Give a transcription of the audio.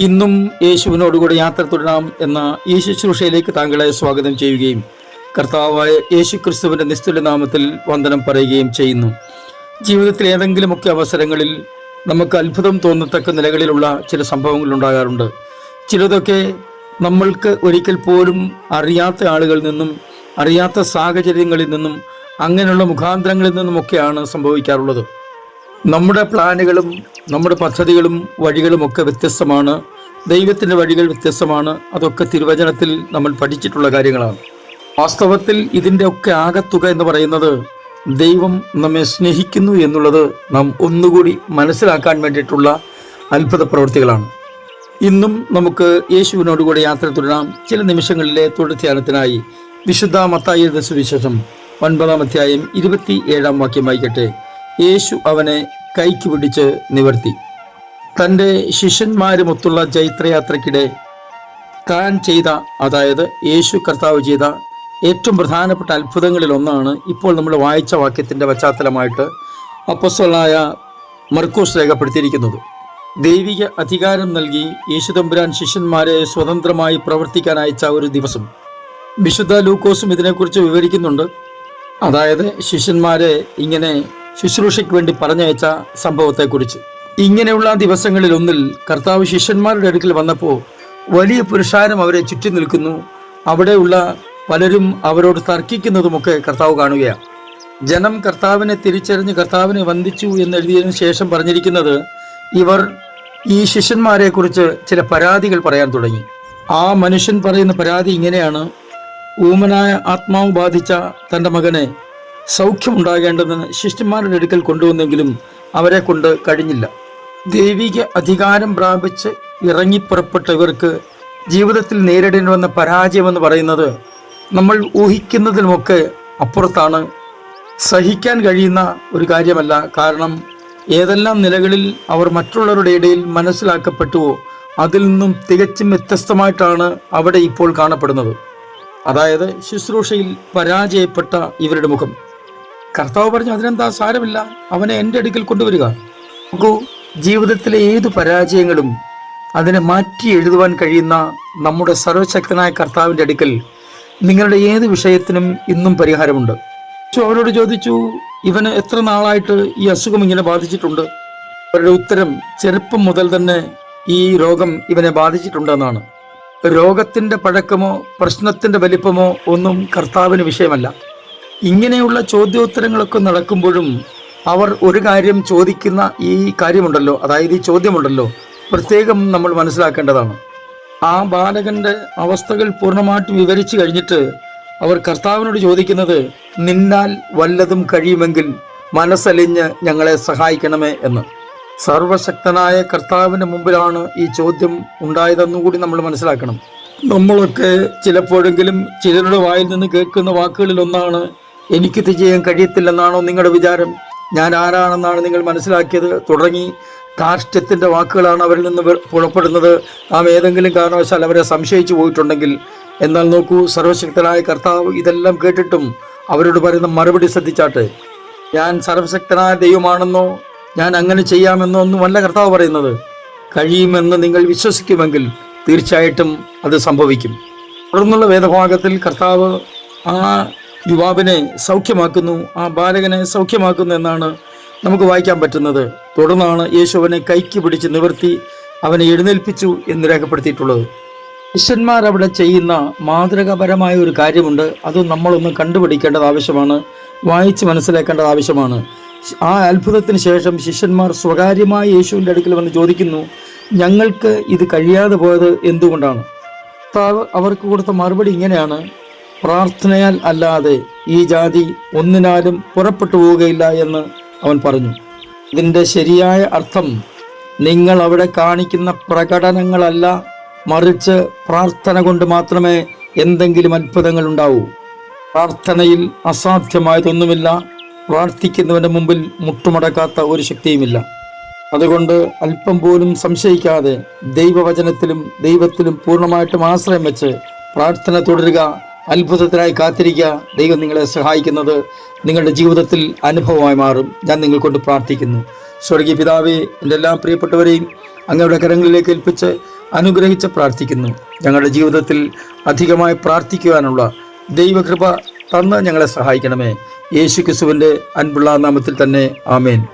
ഇന്നും യേശുവിനോടുകൂടെ യാത്ര തുടരാം എന്ന ഈ ശുശ്രൂഷയിലേക്ക് താങ്കളെ സ്വാഗതം ചെയ്യുകയും കർത്താവായ യേശു ക്രിസ്തുവിന്റെ നിസ്തുല നാമത്തിൽ വന്ദനം പറയുകയും ചെയ്യുന്നു. ജീവിതത്തിൽ ഏതെങ്കിലുമൊക്കെ അവസരങ്ങളിൽ നമുക്ക് അത്ഭുതം തോന്നത്തക്ക നിലകളിലുള്ള ചില സംഭവങ്ങൾ ഉണ്ടാകാറുണ്ട്. ചിലതൊക്കെ നമ്മൾക്ക് ഒരിക്കൽ പോലും അറിയാത്ത ആളുകളിൽ നിന്നും അറിയാത്ത സാഹചര്യങ്ങളിൽ നിന്നും അങ്ങനെയുള്ള മുഖാന്തരങ്ങളിൽ നിന്നുമൊക്കെയാണ് സംഭവിക്കാറുള്ളത്. നമ്മുടെ പ്ലാനുകളും നമ്മുടെ പദ്ധതികളും വഴികളും ഒക്കെ വ്യത്യസ്തമാണ്. ദൈവത്തിന്റെ വഴികൾ വ്യത്യസ്തമാണ്. അതൊക്കെ തിരുവചനത്തിൽ നമ്മൾ പഠിച്ചിട്ടുള്ള കാര്യങ്ങളാണ്. വാസ്തവത്തിൽ ഇതിന്റെ ഒക്കെ ആകത്തുക എന്ന് പറയുന്നത് ദൈവം നമ്മെ സ്നേഹിക്കുന്നു എന്നുള്ളത് നാം ഒന്നുകൂടി മനസ്സിലാക്കാൻ വേണ്ടിയിട്ടുള്ള അത്ഭുത പ്രവൃത്തികളാണ്. ഇന്നും നമുക്ക് യേശുവിനോടുകൂടി യാത്ര തുടരാം. ചില നിമിഷങ്ങളിലെ തുടർധ്യാനത്തിനായി വിശുദ്ധ മത്തായി സുവിശേഷം ഒൻപതാം അധ്യായം ഇരുപത്തി ഏഴാം വാക്യം വായിക്കട്ടെ. യേശു അവനെ കൈക്ക് പിടിച്ച് നിവർത്തി. തന്റെ ശിഷ്യന്മാരുമൊത്തുള്ള ജൈത്രയാത്രയ്ക്കിടെ താൻ ചെയ്ത അതായത് യേശു കർത്താവ് ചെയ്ത ഏറ്റവും പ്രധാനപ്പെട്ട അത്ഭുതങ്ങളിൽ ഒന്നാണ് ഇപ്പോൾ നമ്മൾ വായിച്ച വാക്യത്തിന്റെ പശ്ചാത്തലമായിട്ട് അപ്പസ്വലായ മർക്കോസ് രേഖപ്പെടുത്തിയിരിക്കുന്നത്. ദൈവിക അധികാരം നൽകി യേശുദമ്പുരാൻ ശിഷ്യന്മാരെ സ്വതന്ത്രമായി പ്രവർത്തിക്കാൻ അയച്ച ഒരു ദിവസം. വിശുദ്ധ ലൂക്കോസും ഇതിനെക്കുറിച്ച് വിവരിക്കുന്നുണ്ട്. അതായത് ശിഷ്യന്മാരെ ഇങ്ങനെ ശുശ്രൂഷയ്ക്ക് വേണ്ടി പറഞ്ഞയച്ച സംഭവത്തെക്കുറിച്ച്. ഇങ്ങനെയുള്ള ദിവസങ്ങളിൽ ഒന്നിൽ കർത്താവ് ശിഷ്യന്മാരുടെ അടുക്കൽ വന്നപ്പോൾ വലിയ പുരുഷാരം അവരെ ചുറ്റി നിൽക്കുന്നു. അവിടെയുള്ള പലരും അവരോട് തർക്കിക്കുന്നതുമൊക്കെ കർത്താവ് കാണുകയാണ്. ജനം കർത്താവിനെ തിരിച്ചറിഞ്ഞ് കർത്താവിനെ വന്ദിച്ചു എന്നെഴുതിയതിനു ശേഷം പറഞ്ഞിരിക്കുന്നത് ഇവർ ഈ ശിഷ്യന്മാരെക്കുറിച്ച് ചില പരാതികൾ പറയാൻ തുടങ്ങി. ആ മനുഷ്യൻ പറയുന്ന പരാതി ഇങ്ങനെയാണ്. ഊമനായ ആത്മാവ് ബാധിച്ച തന്റെ മകനെ സൗഖ്യമുണ്ടാകേണ്ടതിന് ശിഷ്യന്മാരുടെ അടുക്കൽ കൊണ്ടുവന്നെങ്കിലും അവരെ കൊണ്ട് കഴിഞ്ഞില്ല. ദൈവിക അധികാരം പ്രാപിച്ച് ഇറങ്ങിപ്പുറപ്പെട്ട ഇവർക്ക് ജീവിതത്തിൽ നേരിടേണ്ടി വന്ന പരാജയമെന്ന് പറയുന്നത് നമ്മൾ ഊഹിക്കുന്നതിലുമൊക്കെ അപ്പുറത്താണ്. സഹിക്കാൻ കഴിയുന്ന ഒരു കാര്യമല്ല. കാരണം ഏതെല്ലാം നിലകളിൽ അവർ മറ്റുള്ളവരുടെ ഇടയിൽ മനസ്സിലാക്കപ്പെട്ടുവോ അതിൽ നിന്നും തികച്ചും വ്യത്യസ്തമായിട്ടാണ് അവിടെ ഇപ്പോൾ കാണപ്പെടുന്നത്. അതായത് ശുശ്രൂഷയിൽ പരാജയപ്പെട്ട ഇവരുടെ മുഖം. കർത്താവ് പറഞ്ഞു അതിനെന്താ സാരമില്ല. അവനെ എന്റെ അടുക്കൽ കൊണ്ടുവരിക. നോക്കൂ ജീവിതത്തിലെ ഏത് പരാജയങ്ങളും അതിനെ മാറ്റി എഴുതുവാൻ കഴിയുന്ന നമ്മുടെ സർവശക്തനായ കർത്താവിന്റെ അടുക്കൽ നിങ്ങളുടെ ഏത് വിഷയത്തിനും ഇന്നും പരിഹാരമുണ്ട്. അവരോട് ചോദിച്ചു ഇവന് എത്ര നാളായിട്ട് ഈ അസുഖം ഇങ്ങനെ ബാധിച്ചിട്ടുണ്ട്? അവരുടെ ഉത്തരം ചെറുപ്പം മുതൽ തന്നെ ഈ രോഗം ഇവനെ ബാധിച്ചിട്ടുണ്ടെന്നാണ്. രോഗത്തിന്റെ പഴക്കമോ പ്രശ്നത്തിന്റെ വലിപ്പമോ ഒന്നും കർത്താവിന് വിഷയമല്ല. ഇങ്ങനെയുള്ള ചോദ്യോത്തരങ്ങളൊക്കെ നടക്കുമ്പോഴും അവർ ഒരു കാര്യം ചോദിക്കുന്ന ഈ കാര്യമുണ്ടല്ലോ അതായത് ഈ ചോദ്യമുണ്ടല്ലോ പ്രത്യേകം നമ്മൾ മനസ്സിലാക്കേണ്ടതാണ്. ആ ബാലകന്റെ അവസ്ഥകൾ പൂർണമായിട്ടും വിവരിച്ചു കഴിഞ്ഞിട്ട് അവർ കർത്താവിനോട് ചോദിക്കുന്നത് നിന്നാൽ വല്ലതും കഴിയുമെങ്കിൽ മനസ്സലിഞ്ഞ് ഞങ്ങളെ സഹായിക്കണമേ എന്ന്. സർവശക്തനായ കർത്താവിന് മുമ്പിലാണ് ഈ ചോദ്യം ഉണ്ടായതെന്നുകൂടി നമ്മൾ മനസ്സിലാക്കണം. നമ്മളൊക്കെ ചിലപ്പോഴെങ്കിലും ചിലരുടെ വായിൽ നിന്ന് കേൾക്കുന്ന വാക്കുകളിൽ ഒന്നാണ് എനിക്കിത് ചെയ്യാൻ കഴിയത്തില്ലെന്നാണോ നിങ്ങളുടെ വിചാരം? ഞാൻ ആരാണെന്നാണ് നിങ്ങൾ മനസ്സിലാക്കിയത്? തുടങ്ങി. ധാർഷ്ട്യത്തിന്റെ വാക്കുകളാണ് അവരിൽ നിന്ന് പുറപ്പെടുന്നത്. നാം ഏതെങ്കിലും കാരണവശാൽ അവരെ സംശയിച്ചു പോയിട്ടുണ്ടെങ്കിൽ. എന്നാൽ നോക്കൂ സർവശക്തനായ കർത്താവ് ഇതെല്ലാം കേട്ടിട്ടും അവരോട് പറയുന്ന മറുപടി ശ്രദ്ധിച്ചാട്ടെ. ഞാൻ സർവശക്തനായ ദൈവമാണെന്നോ ഞാൻ അങ്ങനെ ചെയ്യാമെന്നോ ഒന്നുമല്ല കർത്താവ് പറയുന്നത്. കഴിയുമെന്ന് നിങ്ങൾ വിശ്വസിക്കുമെങ്കിൽ തീർച്ചയായിട്ടും അത് സംഭവിക്കും. തുടർന്നുള്ള വേദഭാഗത്തിൽ കർത്താവ് ആ യുവാവിനെ സൗഖ്യമാക്കുന്നു ആ ബാലകനെ സൗഖ്യമാക്കുന്നു എന്നാണ് നമുക്ക് വായിക്കാൻ പറ്റുന്നത്. തുടർന്നാണ് യേശു അവനെ കൈക്ക് പിടിച്ച് നിവർത്തി അവനെ എഴുന്നേൽപ്പിച്ചു എന്ന് രേഖപ്പെടുത്തിയിട്ടുള്ളത്. ശിഷ്യന്മാർ അവിടെ ചെയ്യുന്ന മാതൃകാപരമായ ഒരു കാര്യമുണ്ട്. അത് നമ്മളൊന്ന് കണ്ടുപിടിക്കേണ്ടത് ആവശ്യമാണ് വായിച്ച് മനസ്സിലാക്കേണ്ടത് ആവശ്യമാണ്. ആ അത്ഭുതത്തിന് ശേഷം ശിഷ്യന്മാർ സ്വകാര്യമായി യേശുവിന്റെ അടുക്കൽ വന്ന് ചോദിക്കുന്നു ഞങ്ങൾക്ക് ഇത് കഴിയാതെ പോയത് എന്തുകൊണ്ടാണ്? അവർക്ക് കൊടുത്ത മറുപടി ഇങ്ങനെയാണ് പ്രാർത്ഥനയാൽ അല്ലാതെ ഈ ജാതി ഒന്നിനാലും പുറപ്പെട്ടു പോവുകയില്ല എന്ന് അവൻ പറഞ്ഞു. ഇതിന്റെ ശരിയായ അർത്ഥം നിങ്ങൾ അവിടെ കാണിക്കുന്ന പ്രകടനങ്ങളല്ല മറിച്ച് പ്രാർത്ഥന കൊണ്ട് മാത്രമേ എന്തെങ്കിലും അത്ഭുതങ്ങൾ ഉണ്ടാവൂ. പ്രാർത്ഥനയിൽ അസാധ്യമായതൊന്നുമില്ല പ്രാർത്ഥിക്കുന്നവന്റെ മുമ്പിൽ മുട്ടുമടക്കാത്ത ഒരു ശക്തിയുമില്ല. അതുകൊണ്ട് അല്പം പോലും സംശയിക്കാതെ ദൈവവചനത്തിലും ദൈവത്തിലും പൂർണമായിട്ടും ആശ്രയം വെച്ച് പ്രാർത്ഥന തുടരുക അത്ഭുതത്തിനായി കാത്തിരിക്കുക. ദൈവം നിങ്ങളെ സഹായിക്കുന്നത് നിങ്ങളുടെ ജീവിതത്തിൽ അനുഭവമായി മാറും. ഞാൻ നിങ്ങൾ കൊണ്ട് പ്രാർത്ഥിക്കുന്നു. സ്വർഗീയ പിതാവെ എന്റെ എല്ലാ പ്രിയപ്പെട്ടവരെയും അങ്ങയുടെ കരങ്ങളിലേക്ക് ഏൽപ്പിച്ച് അനുഗ്രഹിച്ച് പ്രാർത്ഥിക്കുന്നു. ഞങ്ങളുടെ ജീവിതത്തിൽ അധികമായി പ്രാർത്ഥിക്കുവാനുള്ള ദൈവകൃപ തന്ന് ഞങ്ങളെ സഹായിക്കണമേ. യേശു ക്രിസ്തുവിന്റെ അൻപുള്ള നാമത്തിൽ തന്നെ ആമേൻ.